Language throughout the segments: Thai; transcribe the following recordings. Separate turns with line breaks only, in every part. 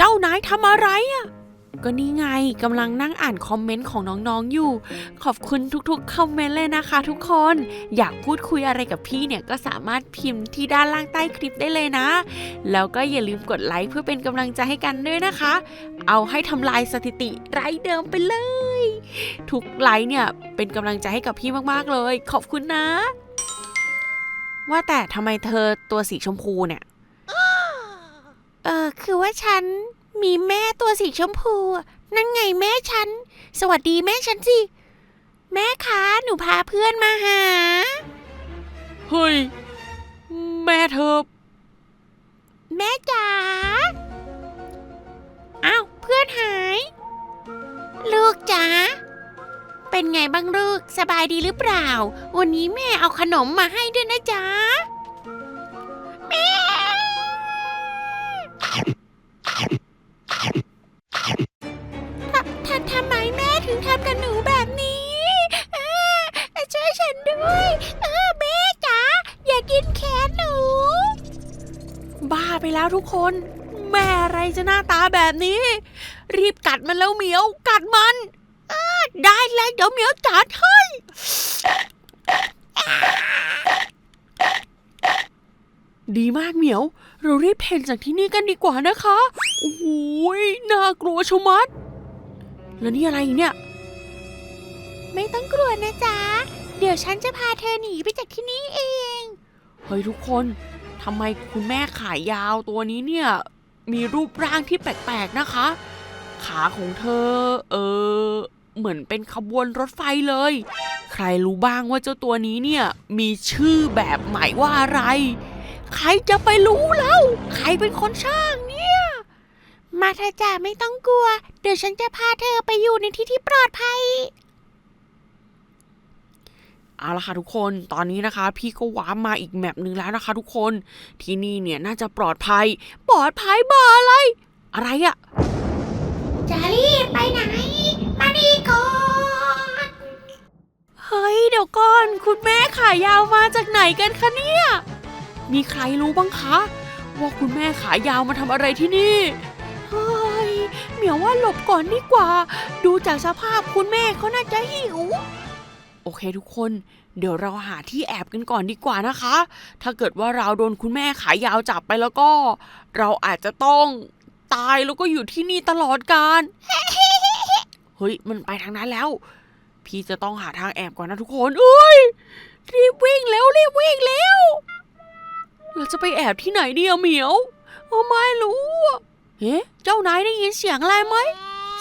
เจ้านายทำอะไรอะ่ะ ก็นี่ไงกำลังนั่งอ่านคอมเมนต์ของน้องๆอยู่ ขอบคุณทุกๆคอมเมนต์เลยนะคะทุกคน อยากพูดคุยอะไรกับพี่เนี่ยก็สามารถพิมพ์ที่ด้านล่างใต้คลิปได้เลยนะ แล้วก็อย่าลืมกดไลค์เพื่อเป็นกำลังใจให้กันด้วยนะคะ เอาให้ทำลายสถิติไร้เดิมไปเลย ทุกไลค์เนี่ยเป็นกำลังใจให้กับพี่มากๆเลย ขอบคุณนะ ว่าแต่ทำไมเธอตัวสีชมพูเนี่ย ออคือว่าฉันมีแม่ตัวสีชมพูอะนั่นไงแม่ฉัน สวัสดีแม่ฉันสิ แม่คะหนูพาเพื่อนมาหา เฮ้ย แม่เธอ แม่จ๋าอ้าวเพื่อนหาย ลูกจ๋าเป็นไงบ้างลูกสบายดีหรือเปล่า วันนี้แม่เอาขนมมาให้ด้วยนะจ๊ะ ทำกับหนูแบบนี้ช่วยฉันด้วย เออแม่จ๋าอย่ากินแขนหนู บ้าไปแล้วทุกคน แม่อะไรจะหน้าตาแบบนี้ รีบกัดมันแล้วเหมียว กัดมันออได้แล้วเดี๋ยวเหมียวจัดให้ดีมากเหมียว เรารีบเพนจากที่นี่กันดีกว่านะคะ โอ้ยน่ากลัวชะมัด แล้วนี่อะไรเนี่ย ไม่ต้องกลัวนะจ๊ะ เดี๋ยวฉันจะพาเธอหนีไปจากที่นี่เอง เฮ้ยทุกคนทำไมคุณแม่ขายยาวตัวนี้เนี่ย มีรูปร่างที่แปลกๆนะคะ ขาของเธอ เออ เหมือนเป็นขบวนรถไฟเลย ใครรู้บ้างว่าเจ้าตัวนี้เนี่ย มีชื่อแบบหมายว่าอะไร ใครจะไปรู้แล้ว ใครเป็นคนช่างเนี่ย มาเธอะจ้าไม่ต้องกลัว เดี๋ยวฉันจะพาเธอไปอยู่ในที่ที่ปลอดภัย เอาละค่ะทุกคน ตอนนี้นะคะ พี่ก็ว้าร์ปมาอีกแมปหนึ่งแล้วนะคะ ทุกคน ที่นี่เนี่ยน่าจะปลอดภัย ปลอดภัยบ้าอะไร อะไรอะ
จะรีบไปไหน มาดีก่อน
เฮ้ย เดี๋ยวก่อน คุณแม่ขายาวมาจากไหนกันคะเนี่ย มีใครรู้บ้างคะ ว่าคุณแม่ขายาวมาทำอะไรที่นี่ เฮ้ย เหมียวว่าหลบก่อนดีกว่า ดูจากสภาพคุณแม่เขาน่าจะหิว โอเคทุกคน เดี๋ยวเราหาที่แอบกันก่อนดีกว่านะคะ ถ้าเกิดว่าเราโดนคุณแม่ขายาวจับไปแล้วก็ เราอาจจะต้องตายแล้วก็อยู่ที่นี่ตลอดกาลเฮ้ย มันไปทางนั้นแล้ว พี่จะต้องหาทางแอบก่อนนะทุกคนเอ้ยรีบวิ่งแล้วรีบวิ่งแล้วเราจะไปแอบที่ไหนเดีอะเหมียวโอ้ไม่รู้เฮ้เจ้านายได้ยินเสียงอะไรไหม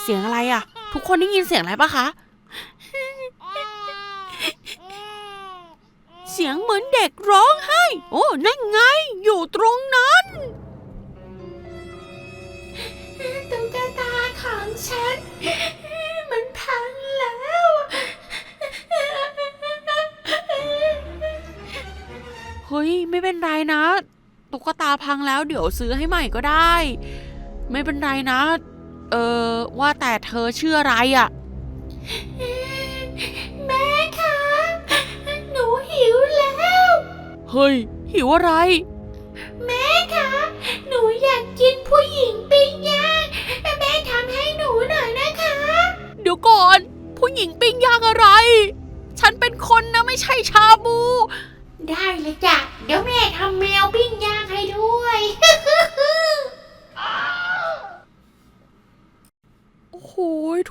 เสียงอะไรอะทุกคนได้ยินเสียงอะไรปะคะ สียงเหมือนเด็กร้องไห้ โอ้ นั่นไง อยู่ตรงนั้น
ตุ๊กตาของฉัน มันพังแล้ว
เฮ้ย ไม่เป็นไรนะ ตุ๊กตาพังแล้วเดี๋ยวซื้อให้ใหม่ก็ได้ ไม่เป็นไรนะ เออ ว่าแต่เธอชื่ออะไรอะ่ะ
แม่คะ หนูหิวแล้ว
เฮ้ย หิวอะไร
แม่คะ หนูอยากกินผู้หญิงปิ้งย่างแม่ทำให้หนูหน่อยนะคะ
เดี๋ยวก่อน ผู้หญิงปิ้งย่างอะไร ฉันเป็นคนนะไม่ใช่ชาบู
ได้เลยจ้ะ เดี๋ยวแม่ทำแมวปิ้งย่างให้ด้วย
โอ้โห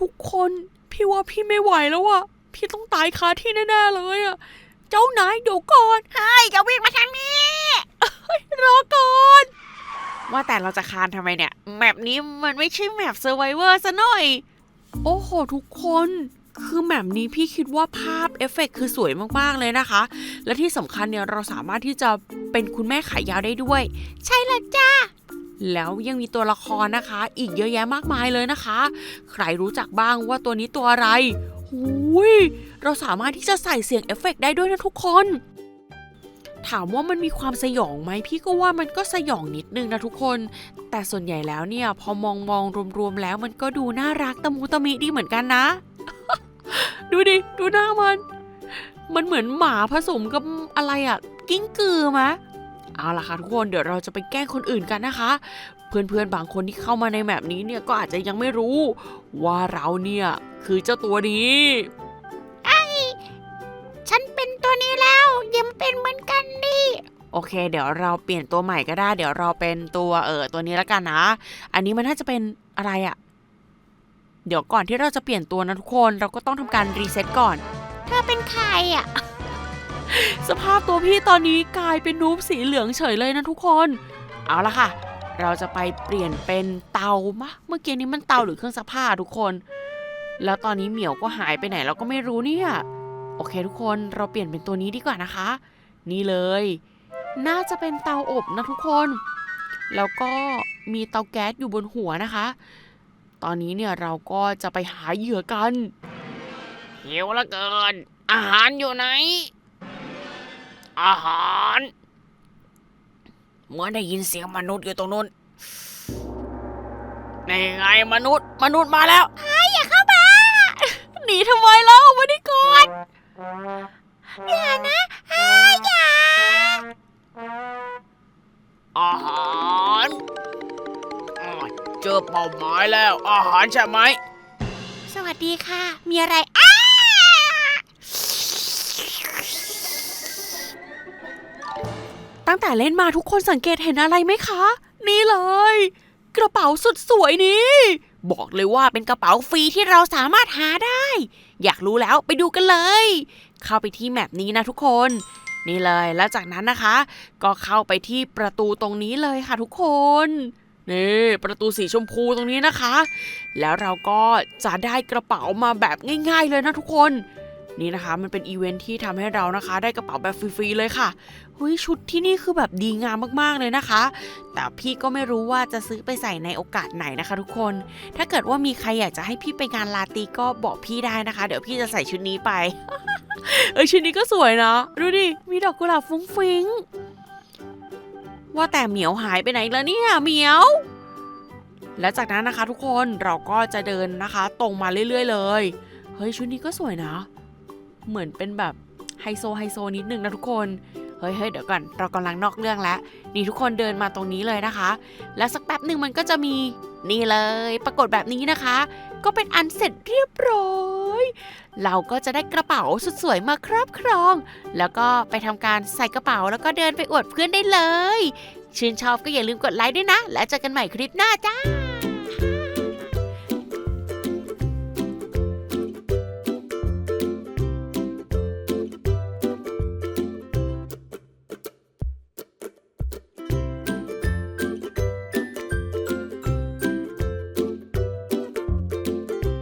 ทุกคน พี่ว่าพี่ไม่ไหวแล้วอะพี่ต้องตายคาที่แน่ๆเลยอะ เจ้านายเดี๋ยวก่อน
เฮ้ยจะวิ่งมาทางนี้
รอก่อน ว่าแต่เราจะคานทำไมเนี่ย แมปนี้มันไม่ใช่แมปเซอร์ไวเวอร์ซะหน่อย โอ้โห ทุกคน คือแมปนี้พี่คิดว่าภาพเอฟเฟกต์คือสวยมาก ๆ เลยนะคะ และที่สำคัญเนี่ยเราสามารถที่จะเป็นคุณแม่ขายยาวได้ด้วย ใช่ละจ้าแล้วยังมีตัวละครนะคะ อีกเยอะแยะมากมายเลยนะคะ ใครรู้จักบ้างว่าตัวนี้ตัวอะไร หูยเราสามารถที่จะใส่เสียงเอฟเฟกต์ได้ด้วยนะทุกคน ถามว่ามันมีความสยองไหมพี่ก็ว่ามันก็สยองนิดนึงนะทุกคน แต่ส่วนใหญ่แล้วเนี่ยพอมองมองรวมๆแล้วมันก็ดูน่ารักตะมูตะมิดีเหมือนกันนะ ดูดิ ดูหน้ามัน มันเหมือนหมาผสมกับอะไรอะกิ้งกือมะเอาล่ะค่ะทุกคนเดี๋ยวเราจะไปแกล้งคนอื่นกันนะคะ เเพื่อนๆ บางคนที่เข้ามาในแมปนี้เนี่ยก็อาจจะยังไม่รู้ ว่าเราเนี่ยคือเจ้าตัวนี้
ฉันเป็นตัวนี้แล้วยังเป็นเหมือนกันดิ
โอเค เดี๋ยวเราเปลี่ยนตัวใหม่ก็ได้ เดี๋ยวเราเป็นตัวเออตัวนี้แล้วกันนะ อันนี้มันน่าจะเป็นอะไรอะเดี๋ยวก่อนที่เราจะเปลี่ยนตัวนะทุกคนเราก็ต้องทำการรีเซ็ตก่อน
เธอเป็นใครอะ
สภาพตัวพี่ตอนนี้กลายเป็นนูบสีเหลืองเฉยเลยนะทุกคน เอาละค่ะ เราจะไปเปลี่ยนเป็นเตามะ เมื่อกี้นี้มันเตาหรือเครื่องซักผ้าทุกคน แล้วตอนนี้เหมียวก็หายไปไหนเราก็ไม่รู้เนี่ย โอเคทุกคนเราเปลี่ยนเป็นตัวนี้ดีกว่านะคะ นี่เลย น่าจะเป็นเตาอบนะทุกคน แล้วก็มีเตาแก๊สอยู่บนหัวนะคะ ตอนนี้เนี่ยเราก็จะไปหาเหยื่อกันหิวละเกิน อาหารอยู่ไหน อาหาร เหมื่อนได้ยินเสียงมนุษย์อยู่ตรงนู้นนี่ไงมนุษย์ มนุษย์มาแล้วอย่าเข้ามาหนีทำไมเล่ามาดิก่อน
อย่านะอ้าอย่า
อาหารอ้าวเจอเป้าหมายแล้ว อาหารใช่ไหม
สวัสดีค่ะ มีอะไรอ้า
ตั้งแต่เล่นมาทุกคนสังเกตเห็นอะไรไหมคะ นี่เลย กระเป๋าสุดสวยนี้ บอกเลยว่าเป็นกระเป๋าฟรีที่เราสามารถหาได้ อยากรู้แล้วไปดูกันเลย เข้าไปที่แมปนี้นะทุกคน นี่เลยแล้วจากนั้นนะคะ ก็เข้าไปที่ประตูตรงนี้เลยค่ะทุกคนนี่ประตูสีชมพูตรงนี้นะคะ แล้วเราก็จะได้กระเป๋ามาแบบง่าย ๆ เลยนะทุกคน นี่นะคะ มันเป็นอีเวนท์ที่ทำให้เรานะคะ ได้กระเป๋าแบบฟรีๆเลยค่ะเฮ้ยชุดที่นี่คือแบบดีงามมากๆเลยนะคะ แต่พี่ก็ไม่รู้ว่าจะซื้อไปใส่ในโอกาสไหนนะคะ ทุกคน ถ้าเกิดว่ามีใครอยากจะให้พี่ไปงานลาตีก็บอกพี่ได้นะคะ เดี๋ยวพี่จะใส่ชุดนี้ไป เออชุดนี้ก็สวยนะ ดูดิ มีดอกกุหลาบฟุ้งฟิ้งว่าแต่เหมียวหายไปไหนแล้วเนี่ยเหมียวแล้วจากนั้นนะคะทุกคนเราก็จะเดินนะคะ ตรงมาเรื่อย ๆ เลย เฮ้ยชุดนี้ก็สวยนะ เหมือนเป็นแบบไฮโซไฮโซนิดนึงนะทุกคนเฮ้ยเฮ้ยเดี๋ยวก่อนเรากำลังนอกเรื่องแล้วนี่ทุกคนเดินมาตรงนี้เลยนะคะ แล้วสักแป๊บหนึ่งมันก็จะมีนี่เลย ปรากฏแบบนี้นะคะ ก็เป็นอันเสร็จเรียบร้อย เราก็จะได้กระเป๋าสุดสวยมาครอบครอง แล้วก็ไปทำการใส่กระเป๋าแล้วก็เดินไปอวดเพื่อนได้เลย ชื่นชอบก็อย่าลืมกดไลค์ด้วยนะ แล้วเจอกันใหม่คลิปหน้าจ้า